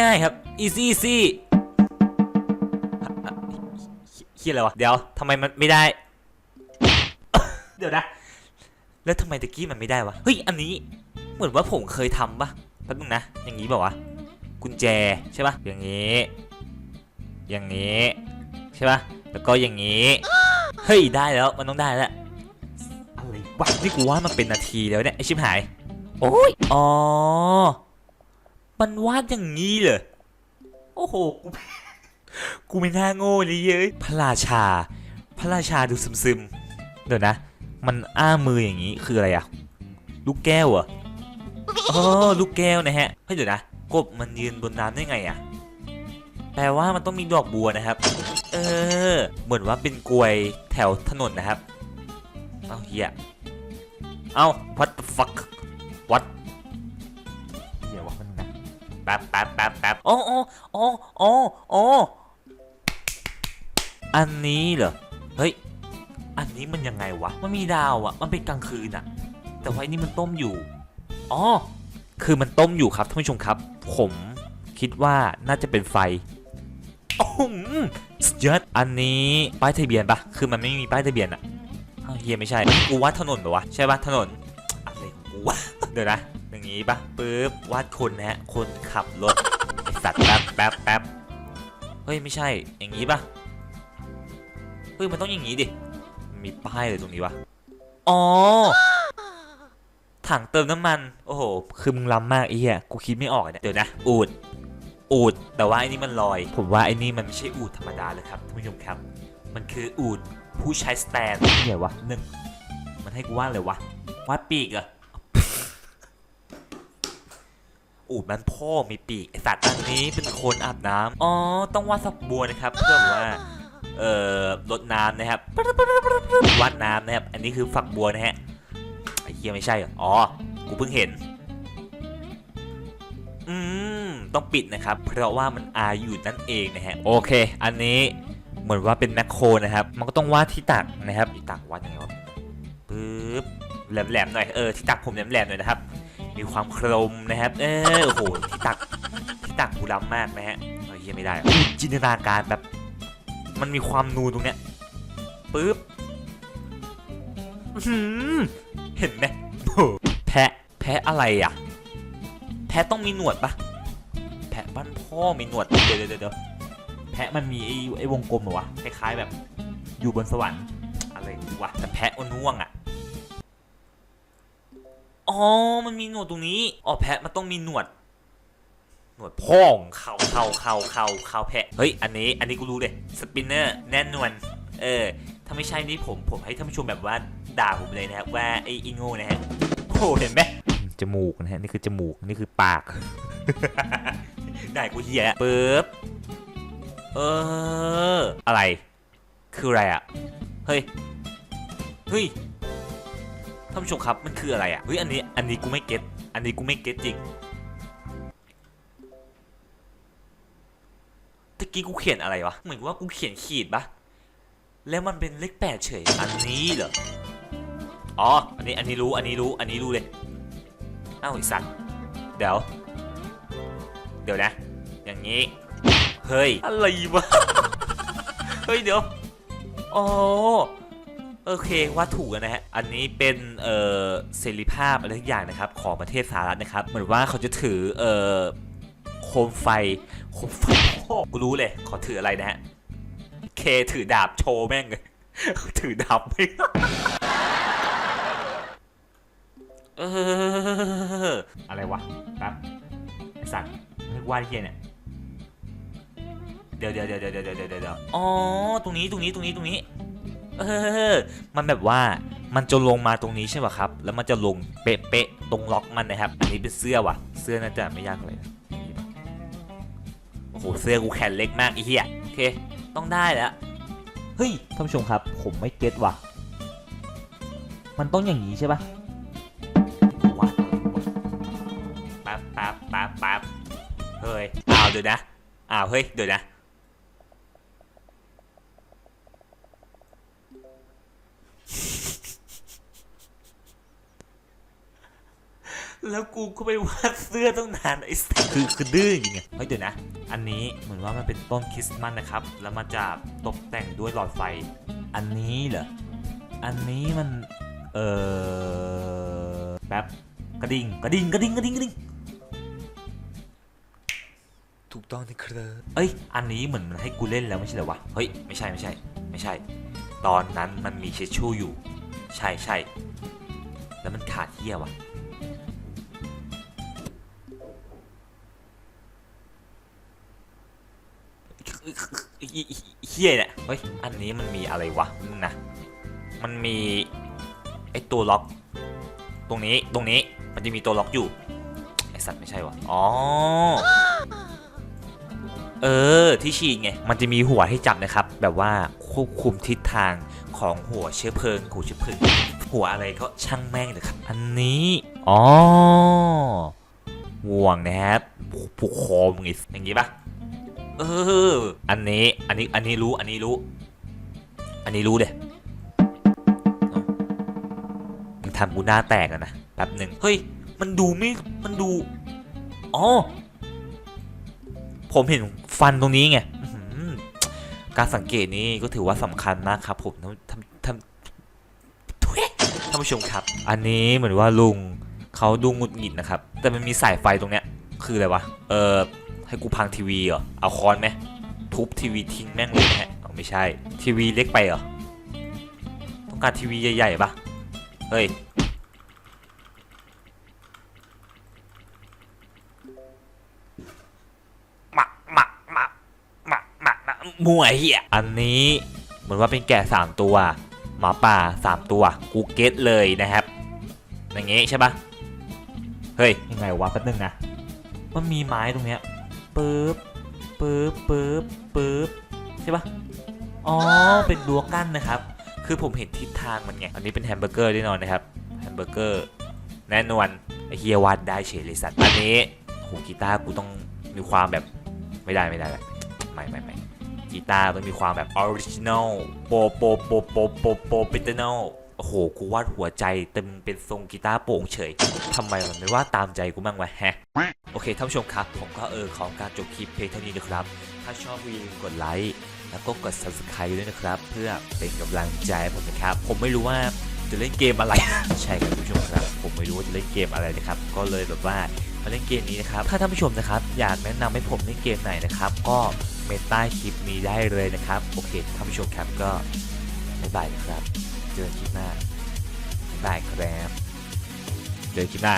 ง่ายๆครับ easy easy เฮียอะไรวะ เดี๋ยวทำไมมันไม่ได้ เดี๋ยวนะ แล้วทำไมตะกี้มันไม่ได้วะ เฮ้ย อันนี้ เหมือนว่าผมเคยทำปะแป๊บนึงนะ อย่างนี้แบบวะ กุญแจใช่ปะอย่างนี้ อย่างนี้ใช่ปะแล้วก็อย่างนี้ เฮ้ย ได้แล้ว มันต้องได้แล้ว อะไรวะ นี่กูว่ามันเป็นนาทีแล้วเนี่ยไอชิบหาย โอ้ย อ๋อ มันวาดอย่างนี้เหรอ โอ้โห กูกูไม่น่าโง่เลยเย้ยพระราชา พระราชาดูซึมๆ เดี๋ยวนะ มันอ้ามืออย่างนี้คืออะไรอะลูกแก้วเหรออ๋อลูกแก้วนะฮะเฮ้ยเดี๋ยวนะ กบมันยืนบนน้ำได้ไงอะแปลว่ามันต้องมีดอกบัวนะครับ เออ เหมือนว่าเป็นกลวยแถวถนนนะครับ เอ้าเฮียเอา what the fuck what แป๊บแป๊บแป๊บแป๊บโอ้โอ้โอ้โอ้โอ้อันนี้เหรอ เฮ้ย อันนี้มันยังไงวะ มันมีดาวอะมันเป็นกลางคืนอะแต่ว่านนี้มันต้มอยู่ อ๋อ คือมันต้มอยู่ครับท่านผู้ชมครับ ผมคิดว่าน่าจะเป็นไฟโอ้สุดยอดอันนี้ป้ายทะเบียนปะคือมันไม่มีป้ายทะเบียนอะเฮียไม่ใช่ กูว่าถนนปะวะ ใช่ปะถนนอะไรของกูวะ เดี๋ยวนะ อย่างงี้ปะปึ๊บวาดคนนะฮะคนขับรถไอสัตว์แป๊บแป๊บแป๊บเฮ้ยไม่ใช่อย่างงี้ปะเฮ้ยมันต้องอย่างงี้ดิมีป้ายเลยตรงนี้วะอ๋อถังเติมน้ำมัน โอ้โห คือมึงล้ำมากไอ้เหี้ย กูคิดไม่ออกเนี่ย เดี๋ยวนะ อูด อูด แต่ว่าไอ้นี่มันลอย ผมว่าไอ้นี่มันไม่ใช่อูดธรรมดาเลยครับท่านผู้ชมครับ มันคืออูดผู้ใช้สแตนเนี่ยวะหนึ่ง มันให้กูวาดเลยวะ วาดปีกเหรอะ อูดมันพ่อมีปีกไอสัตว์อันนี้เป็นคนอาบน้ำอ๋อต้องวาดสักบัวนะครับ เพื่อว่าเอ่อรดน้ำนะครับวาดน้ำนะครับ อันนี้คือฝักบัวนะฮะไอ้เหี้ยไม่ใช่เหรออ๋อกูเพิ่งเห็น อืมต้องปิดนะครับ เพราะว่ามันอาอยู่นั่นเองนะฮะโอเค อันนี้เหมือนว่าเป็นแมคโครนะครับ มันก็ต้องวาดที่ตักนะครับที่ตักวาดยังไงวะปึ๊บแหลมๆหน่อยเออที่ตักผมแหลมๆหน่อยนะครับ มีความโครมนะครับ เออโอ้โหที่ตักที่ตักกูล้ำมากนะฮะเฮียไม่ได้ จินตนาการแบบ มันมีความนูนตรงเนี้ยปึ๊บเห็นไหมแพะแพะอะไรอะ แพะต้องมีหนวดปะแพะบ้านพ่อมีหนวด เดี๋ยวเดี๋ยวเดี๋ยวแพะมันมีไอ้ไอ้วงกลมเหรอวะคล้ายๆแบบ อยู่บนสวรรค์อะไรวะแต่แพะอ้วนน่วงอะ อ๋อ มันมีหนวดตรงนี้ อ๋อแพะมันต้องมีหนวด หนวดพ่องเขาเขาเขาเขาเขาแพะ เฮ้ย อันนี้ อันนี้กูรู้เลยสปินเนอร์แน่นวนเออ ถ้าไม่ใช่นี่ผม ผมให้ท่านผู้ชมแบบว่าด่าผมเลยนะครับว่าไอ้อีโง่นะฮะ โอ้โหเห็นไหมจมูกนะฮะ นี่คือจมูก นี่คือปาก ได้กูเหี้ยปึ๊บ เออ อะไร คืออะไรอะ เฮ้ย เฮ้ย ท่านผู้ชมครับมันคืออะไรอะเฮ้ยอันนี้อันนี้กูไม่เก็ตอันนี้กูไม่เก็ตจริงตะกี้กูเขียนอะไรวะเหมือนว่ากูเขียนขีดปะแล้วมันเป็นเลขแปดเฉยอันนี้เหรออ๋ออันนี้อันนี้รู้อันนี้รู้อันนี้รู้เลยอ้าวไอสัตว์เดี๋ยวเดี๋ยวนะ อย่างนี้เฮ้ยอะไรวะเฮ้ยเดี๋ยวอ๋อ โอเคว่าถูกนะฮะ อันนี้เป็นเอ่อเสรีภาพอะไรทุกอย่างนะครับ ของประเทศสหรัฐนะครับ เหมือนว่าเขาจะถือเอ่อโคมไฟโคมไฟกูรู้เลยขอถืออะไรนะฮะเคถือดาบโชว์แม่งเลยถือดาบไม่เอออะไรวะครับไอสัตว์นึกว่าที่เนี่ยเดี๋ยวเดี๋ยวเดี๋ยวเดี๋ยวเดี๋ยวเดี๋ยวเดี๋ยวอ๋อตรงนี้ตรงนี้ตรงนี้ตรงนี้ เออ มันแบบว่ามันจะลงมาตรงนี้ใช่ป่ะครับ แล้วมันจะลงเป๊ะๆตรงล็อกมันนะครับ อันนี้เป็นเสื้อว่ะ เสื้อน่าจะไม่ยากเลยโอ้โห เสื้อกูแขนเล็กมากไอ้เหี้ย โอเค ต้องได้แล้ว เฮ้ย ท่านผู้ชมครับ ผมไม่เก็ตว่ะ มันต้องอย่างนี้ใช่ป่ะว้าปั๊บปั๊บปั๊บปั๊บเฮ้ยอ้าวเดี๋ยวนะ อ้าว เฮ้ย เดี๋ยวนะ แล้วกูก็ไปวาดเสื้อต้องนานไอ้สัสคือคือดื้อจริงไงเฮ้ยเดี๋ยวนะ อันนี้เหมือนว่ามันเป็นต้นคริสต์มาสนะครับ แล้วมันจะตกแต่งด้วยหลอดไฟ อันนี้เหรอ อันนี้มัน เออแป๊บกระดิ่งกระดิ่งกระดิ่งกระดิ่งกระดิ่งถูกต้องนะครับเอ้ย อันนี้เหมือนมันให้กูเล่นแล้วไม่ใช่เหรอวะ เฮ้ย ไม่ใช่ไม่ใช่ ไม่ใช่ ตอนนั้นมันมีเชชชูอยู่ ใช่ใช่ แล้วมันขาดเที่ยวะ เฮียเนี่ยเฮ้ยอันนี้มันมีอะไรวะนึงนะมันมีไอตัวล็อก ตรงนี้ตรงนี้มันจะมีตัวล็อกอยู่ไอสัตว์ไม่ใช่วะอ๋อเออที่ฉีดไงมันจะมีหัวให้จับนะครับ แบบว่าควบคุมทิศทางของหัวเชื้อเพลิงหัวเชื้อเพลิงหัวอะไรก็ช่างแม่งเลยครับอันนี้อ๋อห่วงนะครับผูกคอมึงอย่างงี้ปะ เออ อันนี้ อันนี้ อันนี้รู้ อันนี้รู้ อันนี้รู้เด้มึงทำกูหน้าแตกอะนะ แป๊บหนึ่งเฮ้ย มันดูไม่ มันดู อ๋อ ผมเห็นฟันตรงนี้ไง การสังเกตนี้ก็ถือว่าสำคัญมากครับผมทำทำทุยท่านผู้ชมครับ อันนี้เหมือนว่าลุงเขาดูหงุดหงิดนะครับ แต่มันมีสายไฟตรงเนี้ย คืออะไรวะ เออ ให้กูพังทีวีเหรอ เอาค้อนไหมทุบทีวีทิ้งแม่งเลยนะฮะเอาไม่ใช่ ทีวีเล็กไปเหรอ ต้องการทีวีใหญ่ๆปะเฮ้ยหมักหมักหมักหมักหมักนะมวยเหี้ย อันนี้เหมือนว่าเป็นแกะสามตัว หมาป่าสามตัว กูเก็ตเลยนะครับ อย่างงี้ใช่ปะเฮ้ย ยังไงวะแป๊บนึงนะ มันมีไม้ตรงเนี้ย ปึ๊บปึ๊บปึ๊บปึ๊บใช่ปะอ๋อ เป็นรั้วกั้นนะครับ คือผมเห็นทิศทางมันไง อันนี้เป็นแฮมเบอร์เกอร์แน่นอนนะครับ แฮมเบอร์เกอร์ แน่นอนไอเฮียวาดได้เฉยเลยสัตว์ อันนี้โหกีตาร์กูต้องมีความแบบไม่ได้ไม่ได้ไม่ไม่ไม่ไม่กีตาร์มันมีความแบบออริจินอลโปโปโปโปโปโปเปเตนอลโอ้โห กูวาดหัวใจเต็มเป็นทรงกีตาร์โป่งเฉย ทำไมมันไม่วาดตามใจกูบ้างวะแฮะ โอเคท่านผู้ชมครับ ผมก็เออของการจบคลิปเพลงเท่านี้นะครับ ถ้าชอบอย่าลืมกดไลค์แล้วก็กด subscribe ด้วยนะครับ เพื่อเป็นกำลังใจผมนะครับ ผมไม่รู้ว่าจะเล่นเกมอะไร ใช่ครับท่านผู้ชมครับ ผมไม่รู้ว่าจะเล่นเกมอะไรนะครับ ก็เลยแบบว่ามาเล่นเกมนี้นะครับ ถ้าท่านผู้ชมนะครับ อยากแนะนำให้ผมเล่นเกมไหนนะครับ ก็เมนใต้คลิปนี้ได้เลยนะครับ โอเคท่านผู้ชมครับก็บ๊ายบายนะครับ เจอกันคลิปหน้าบ๊ายบายครับ เจอกันคลิปหน้า